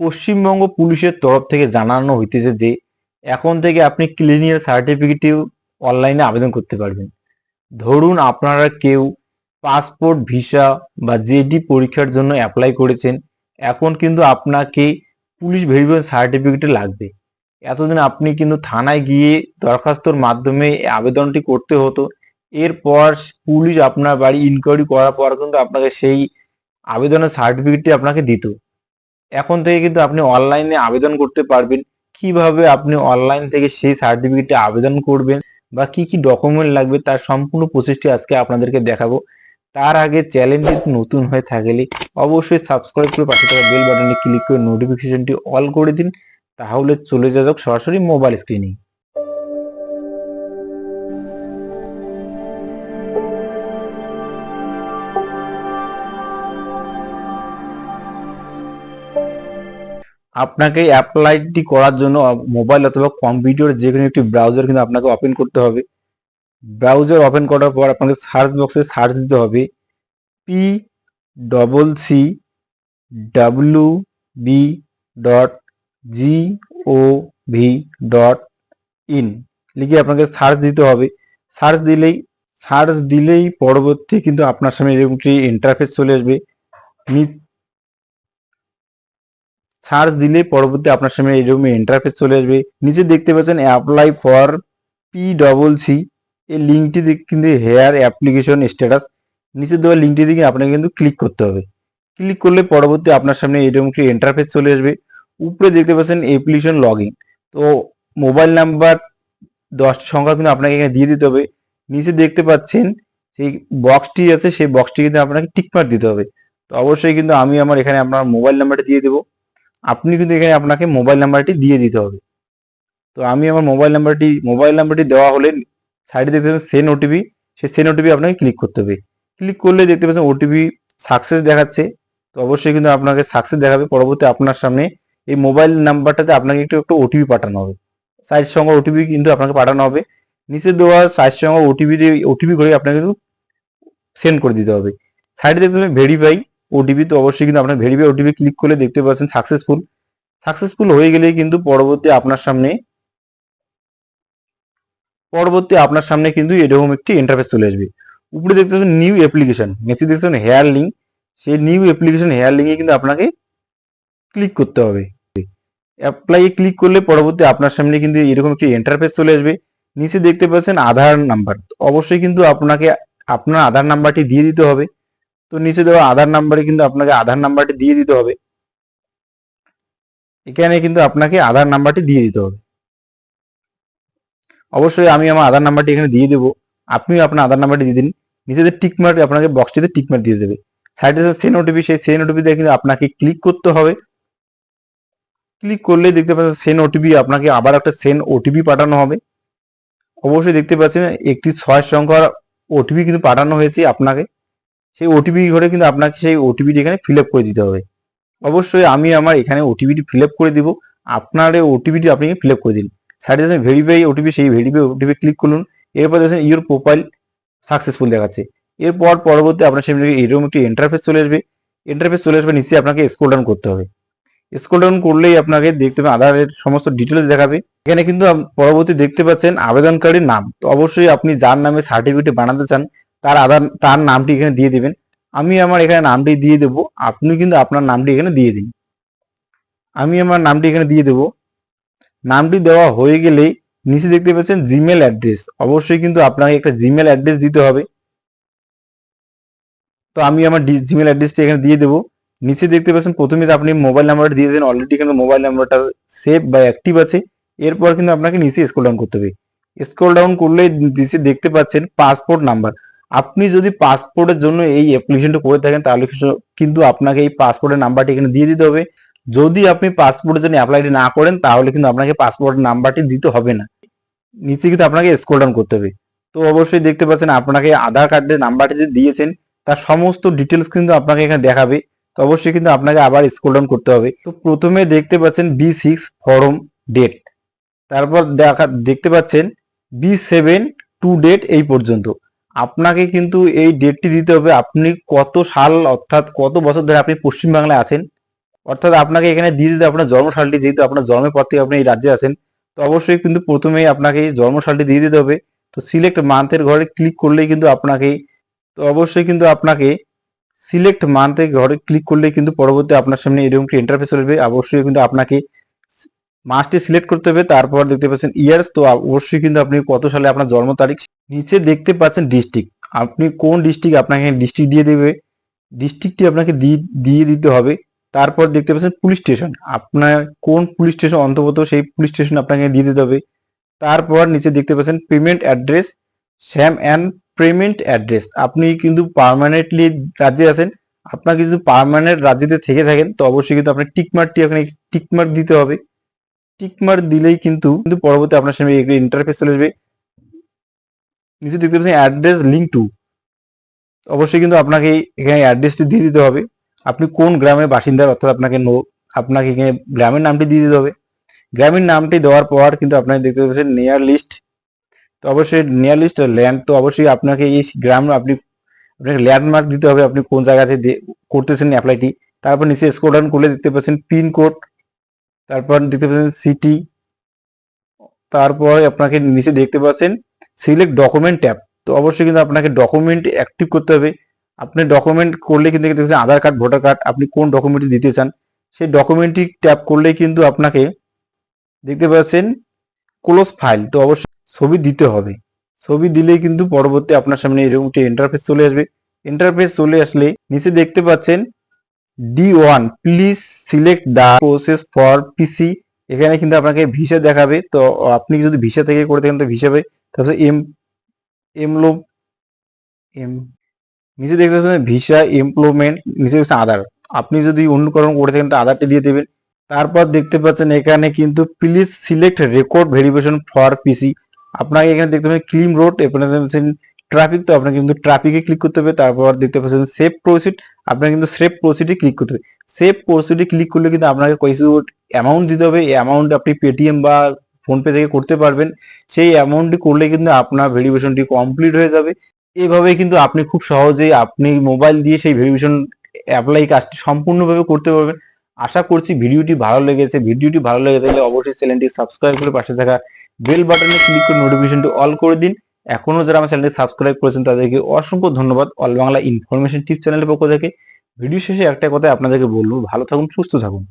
পশ্চিমবঙ্গ পুলিশের তরফ থেকে জানানো হইতেছে যে, এখন থেকে আপনি ক্লিনিয়ার সার্টিফিকেটেও অনলাইনে আবেদন করতে পারবেন। ধরুন আপনারা কেউ পাসপোর্ট ভিসা বা জেডি পরীক্ষার জন্য অ্যাপ্লাই করেছেন, এখন কিন্তু আপনাকে পুলিশ ভেরিফিকেশন সার্টিফিকেট লাগবে। এতদিন আপনি কিন্তু থানায় গিয়ে দরখাস্তর মাধ্যমে আবেদনটি করতে হতো। এরপর পুলিশ আপনার বাড়ি ইনকোয়ারি করার পর কিন্তু আপনাকে সেই আবেদনের সার্টিফিকেটটি আপনাকে দিত। এখন থেকে কিন্তু আপনি অনলাইনে আবেদন করতে পারবেন। কীভাবে আপনি অনলাইন থেকে সেই সার্টিফিকেটে আবেদন করবেন বা কি কি ডকুমেন্ট লাগবে তার সম্পূর্ণ প্রসেসটি আজকে আপনাদেরকে দেখাবো। তার আগে চ্যানেলটি নতুন হয়ে থাকলে অবশ্যই সাবস্ক্রাইব করে পাশে থাকা বেল বাটনে ক্লিক করে নোটিফিকেশনটি অল করে দিন। তাহলে চলে যাক সরাসরি মোবাইল স্ক্রিনে আপনাকে অ্যাপ্লাইটি করার জন্য মোবাইল অথবা কম্পিউটার যে কোনো একটি ব্রাউজার কিন্তু আপনাকে ওপেন করতে হবে। ব্রাউজার ওপেন করার পর আপনাকে সার্চ বক্সে সার্চ দিতে হবে P double C W B dot G O V dot in লিখে আপনাকে সার্চ দিতে হবে। সার্চ দিলেই সার্চ দিলেই পরবর্তী কিন্তু আপনার সামনে এরকম একটি ইন্টারফেস চলে আসবে। সার্চ দিলে পরবর্তী আপনার সামনে এরকম ইন্টারফেস চলে আসবে। নিচে দেখতে পাচ্ছেন apply for P double C এই লিঙ্কটি কিন্তু হেয়ার অ্যাপ্লিকেশন স্ট্যাটাস নিচে দেওয়া লিঙ্কটি দিকে আপনাকে কিন্তু ক্লিক করতে হবে। ক্লিক করলে পরবর্তী আপনার সামনে এরকম একটি ইন্টারফেস চলে আসবে। উপরে দেখতে পাচ্ছেন অ্যাপ্লিকেশন লগ তো মোবাইল নাম্বার দশটি সংখ্যা কিন্তু আপনাকে এখানে দিয়ে দিতে হবে। নিচে দেখতে পাচ্ছেন সেই বক্সটি আছে, সেই বক্সটি কিন্তু আপনাকে টিকমার্ক দিতে হবে। তো অবশ্যই কিন্তু আমি আমার এখানে আপনার মোবাইল নাম্বারটা দিয়ে দেবো। আপনি কিন্তু এখানে আপনাকে মোবাইল নাম্বারটি দিয়ে দিতে হবে। তো আমি আমার মোবাইল নাম্বারটি মোবাইল নাম্বারটি দেওয়া হলে সাইডে দেখতে পাচ্ছেন সেন ওটিপি সেই সেন ওটিপি আপনাকে ক্লিক করতে হবে। ক্লিক করলে দেখতে পাচ্ছেন ওটিপি সাকসেস দেখাচ্ছে, তো অবশ্যই কিন্তু আপনাকে সাকসেস দেখাবে। পরবর্তী আপনার সামনে এই মোবাইল নাম্বারটাতে আপনাকে একটু একটু ওটিপি পাঠানো হবে। সাইজ সঙ্গে ওটিপি কিন্তু আপনাকে পাঠানো হবে। নিচে দেওয়া সাইজ সঙ্গে ওটিপি ওটিপি করে আপনাকে কিন্তু সেন্ড করে দিতে হবে। সাইডে দেখতে পাবেন ভেরিফাই ওটিপি তো অবশ্যই কিন্তু আপনার ভেরিফাই ওটিপি ক্লিক করলে দেখতে পাচ্ছেন সাকসেসফুল সাকসেসফুল হয়ে গেলেই কিন্তু পরবর্তী আপনার সামনে, পরবর্তী আপনার সামনে কিন্তু এরকম একটি ইন্টারফেস চলে আসবে। উপরে দেখতে পাচ্ছেন নিউ অ্যাপ্লিকেশন নিচে দেখতে পাচ্ছেন হেয়ার লিঙ্ক সেই নিউ অ্যাপ্লিকেশন হেয়ার লিঙ্কে কিন্তু আপনাকে ক্লিক করতে হবে। অ্যাপ্লাই ক্লিক করলে পরবর্তী আপনার সামনে কিন্তু এরকম একটি ইন্টারফেস চলে আসবে। নিচে দেখতে পাচ্ছেন আধার নাম্বার অবশ্যই কিন্তু আপনাকে, আপনার আধার নাম্বারটি দিয়ে দিতে হবে। তো নিচে দেওয়া আধার নাম্বারে কিন্তু আপনাকে আধার নাম্বারটি দিয়ে দিতে হবে। এখানে কিন্তু আপনাকে আধার নাম্বারটি দিয়ে দিতে হবে। অবশ্যই আমি আমার আধার নাম্বারটি এখানে দিয়ে দেবো। আপনিও আপনার আধার নাম্বারটি দিয়ে দিন। নিচে যে টিক আপনাকে বক্সটিতে টিক মার্ক দিয়ে দেবে। সাইডে সেন ওটিপি সেই সেন ওটিপি দিয়ে কিন্তু আপনাকে ক্লিক করতে হবে। ক্লিক করলে দেখতে পাচ্ছেন সেন ওটিপি আপনাকে আবার একটা সেন ওটিপি পাঠানো হবে। অবশ্যই দেখতে পাচ্ছেন একটি ছয় সংখ্যার ওটিপি কিন্তু পাঠানো হয়েছে আপনাকে। সেই ওটিপি ঘরে কিন্তু আপনাকে সেই ওটিপিটি এখানে ফিল আপ করে দিতে হবে। অবশ্যই আমি আমার এখানে ওটিপিটি ফিল করে দিব। আপনার ওটিপিটি আপনি ফিল আপ করে দিন। সাইডে দেখেন ভেরিফাই ওটিপি সেই ভেরিফাই ওটিপি ক্লিক করুন। এরপর দেখেন ইউর প্রোফাইল সাকসেসফুল দেখাচ্ছে। এরপর পরবর্তী আপনার সামনে এরকম একটি ইন্টারফেস চলে আসবে। ইন্টারফেস চলে আসবে নিচে আপনাকে স্ক্রল ডাউন করতে হবে। স্ক্রল ডাউন করলেই আপনাকে দেখতে পাবেন আধারের সমস্ত ডিটেলস দেখাবে। এখানে কিন্তু পরবর্তী দেখতে পাচ্ছেন আবেদনকারীর নাম। তো অবশ্যই আপনি যার নামে সার্টিফিকেট বানাতে চান তার আধার, তার নামটি এখানে দিয়ে দেবেন। আমি আমার এখানে নামটি দিয়ে দেবো। আপনি কিন্তু আপনার নামটি এখানে দিয়ে দিন। আমি আমার নামটি এখানে দিয়ে দেবো। নামটি দেওয়া হয়ে গেলেই নিচে দেখতে পাচ্ছেন জিমেল অ্যাড্রেস। অবশ্যই কিন্তু আপনাকে একটা জিমেল অ্যাড্রেস দিতে হবে। তো আমি আমার জিমেল অ্যাড্রেসটি এখানে দিয়ে দেবো। নিচে দেখতে পাচ্ছেন প্রথমে আপনি মোবাইল নাম্বারটা দিয়ে দেন অলরেডি কিন্তু মোবাইল নাম্বারটা সেভ বা অ্যাক্টিভ আছে। এরপর কিন্তু আপনাকে নিচে স্ক্রল ডাউন করতে হবে। স্ক্রল ডাউন করলে নিচে দেখতে পাচ্ছেন পাসপোর্ট নাম্বার আপনি যদি পাসপোর্টের জন্য এই অ্যাপ্লিকেশনটা করে থাকেন, তাহলে কিন্তু আপনাকে এই পাসপোর্টের নাম্বারটি এখানে দিয়ে দিতে হবে। যদি আপনি পাসপোর্টের জন্য অ্যাপ্লাইটি না করেন, তাহলে কিন্তু আপনাকে পাসপোর্টের নাম্বারটি দিতে হবে না। নিচে কিন্তু আপনাকে স্ক্রল ডাউন করতে হবে। তো অবশ্যই দেখতে পাচ্ছেন, আপনাকে আধার কার্ডের নাম্বারটি যে দিয়েছেন, তার সমস্ত ডিটেলস কিন্তু আপনাকে এখানে দেখাবে। তো অবশ্যই কিন্তু আপনাকে আবার স্ক্রল ডাউন করতে হবে। তো প্রথমে দেখতে পাচ্ছেন বি সিক্স ফরম ডেট তারপর দেখা, দেখতে পাচ্ছেন বি সেভেন টু ডেট এই পর্যন্ত। আপনাকে কিন্তু এই ডেটটি দিতে হবে। আপনি কত সাল, অর্থাৎ কত বছর ধরে আপনি পশ্চিমবাংলায় আছেন? অর্থাৎ আপনাকে এখানে দিয়ে দিতে আপনার জন্মসালটি, যেহেতু আপনার জন্মের পর থেকে আপনি এই রাজ্যে আছেন। তো অবশ্যই কিন্তু প্রথমেই আপনাকে জন্মসালটি দিয়ে দিতে হবে। তো সিলেক্ট মান্থের ঘরে ক্লিক করলেই কিন্তু আপনাকে, তো অবশ্যই কিন্তু আপনাকে সিলেক্ট মান্থের ঘরে ক্লিক করলেই কিন্তু পরবর্তী আপনার সামনে এরকম একটি ইন্টারফেস আসবে অবশ্যই কিন্তু আপনাকে মাসটি সিলেক্ট করতে হবে, তারপর দেখতে পাচ্ছেন ইয়ার্স তো অবশ্যই কিন্তু আপনি কত সালে আপনার জন্ম তারিখ, নিচে দেখতে পাচ্ছেন ডিস্ট্রিক্ট আপনি কোন ডিস্ট্রিক্ট আপনাকে ডিস্ট্রিক্ট দিয়ে দেবে? ডিস্ট্রিক্টটি আপনাকে দিয়ে দিতে হবে। তারপর দেখতে পাচ্ছেন পুলিশ স্টেশন আপনার কোন পুলিশ স্টেশন অন্তর্গত সেই পুলিশ স্টেশন আপনাকে দিয়ে দিতে হবে। তারপর নিচে দেখতে পাচ্ছেন payment address same and payment address আপনি কিন্তু পার্মানেন্টলি রাজ্যে আছেন, আপনাকে যদি পার্মানেন্ট রাজ্যেতে থেকে থাকেন, তো অবশ্যই কিন্তু আপনার টিকমার্কটি আপনাকে টিকমার্ক দিতে হবে। টিকমার্ক দিলেই কিন্তু কিন্তু পরবর্তী আপনার সামনে একটি ইন্টারফেস চলে আসবে। নিচে দেখতে পাচ্ছেন অ্যাড্রেস লিঙ্ক টু অবশ্যই কিন্তু আপনাকে এখানে অ্যাড্রেসটি দিয়ে দিতে হবে। আপনি কোন গ্রামের বাসিন্দা অর্থাৎ আপনাকে নো- আপনাকে এখানে গ্রামের নামটি দিয়ে দিতে হবে। গ্রামের নামটি দেওয়ার পর কিন্তু আপনাকে দেখতে পাচ্ছেন নিয়ার লিস্ট তো অবশ্যই নিয়ার লিস্ট ল্যান্ড তো অবশ্যই আপনাকে এই গ্রাম আপনি, আপনাকে ল্যান্ডমার্ক দিতে হবে। আপনি কোন জায়গাতে করতেছেন অ্যাপ্লাইটি তারপর নিচে স্ক্রল ডাউন করলে দেখতে পাচ্ছেন পিন কোড তারপর দেখতে পাচ্ছেন সিটি তারপর আপনাকে নিচে দেখতে পাচ্ছেন সিলেক্ট ডকুমেন্ট ট্যাব তো অবশ্যই কিন্তু আপনাকে ডকুমেন্ট অ্যাক্টিভ করতে হবে। আপনি ডকুমেন্ট করলে কিন্তু দেখতে পাচ্ছেন আধার কার্ড ভোটার কার্ড আপনি কোন ডকুমেন্টটি দিতে চান, সেই ডকুমেন্টটি ট্যাপ করলে কিন্তু আপনাকে দেখতে পাচ্ছেন ক্লোজ ফাইল তো অবশ্যই ছবি দিতে হবে। ছবি দিলেই কিন্তু পরবর্তী আপনার সামনে এরকম একটি ইন্টারফেস চলে আসবে। ইন্টারফেস চলে আসলে নিচে দেখতে পাচ্ছেন D one please select the process for PC এখানে কিন্তু আপনাকে ভিসা দেখাবে। তো আপনি যদি ভিসা থেকে করে থাকেন, তো ভিসা হবে তারপরে এম এমলো এম, নিচে দেখতে পাচ্ছেন ভিসা, এমপ্লয়মেন্ট, নিচে হচ্ছে আধার আপনি যদি অনুকরণ করে থাকেন, তো আধারটি দিয়ে দেবেন। তারপর দেখতে পাচ্ছেন এখানে কিন্তু please select record verification for PC আপনাকে এখানে দেখতে পাচ্ছেন ক্লিম রোড এখানে দেখতে ট্রাফিক তো আপনাকে কিন্তু ট্রাফিকে ক্লিক করতে হবে, তারপর দেখতে পাচ্ছেন সেভ প্রসিড আপনাকে কিন্তু সেভ প্রসিডে ক্লিক করতে হবে। সেভ প্রসিডে ক্লিক করলে কিন্তু আপনাকে কিছু অ্যামাউন্ট দিতে হবে, এই অ্যামাউন্ট আপনি পেটিএম বা ফোনপে থেকে করতে পারবেন। সেই অ্যামাউন্টটি করলে কিন্তু আপনার ভেরিফিকেশনটি কমপ্লিট হয়ে যাবে। এভাবে কিন্তু আপনি খুব সহজেই আপনি মোবাইল দিয়ে সেই ভেরিফিকেশন অ্যাপ্লাই কাজটি সম্পূর্ণভাবে করতে পারবেন। আশা করছি ভিডিওটি ভালো লেগেছে। ভিডিওটি ভালো লেগে থাকলে অবশ্যই চ্যানেলটি সাবস্ক্রাইব করে পাশে থাকা বেল বাটনে ক্লিক করে নোটিফিকেশনটি অল করে দিন। এখনও যারা আমার চ্যানেলটি সাবস্ক্রাইব করেছেন, তাদেরকে অসংখ্য ধন্যবাদ। অল বাংলা ইনফরমেশন টিপ চ্যানেলের পক্ষ থেকে। ভিডিও শেষে একটা কথা আপনাদেরকে বলব, ভালো থাকুন, সুস্থ থাকুন।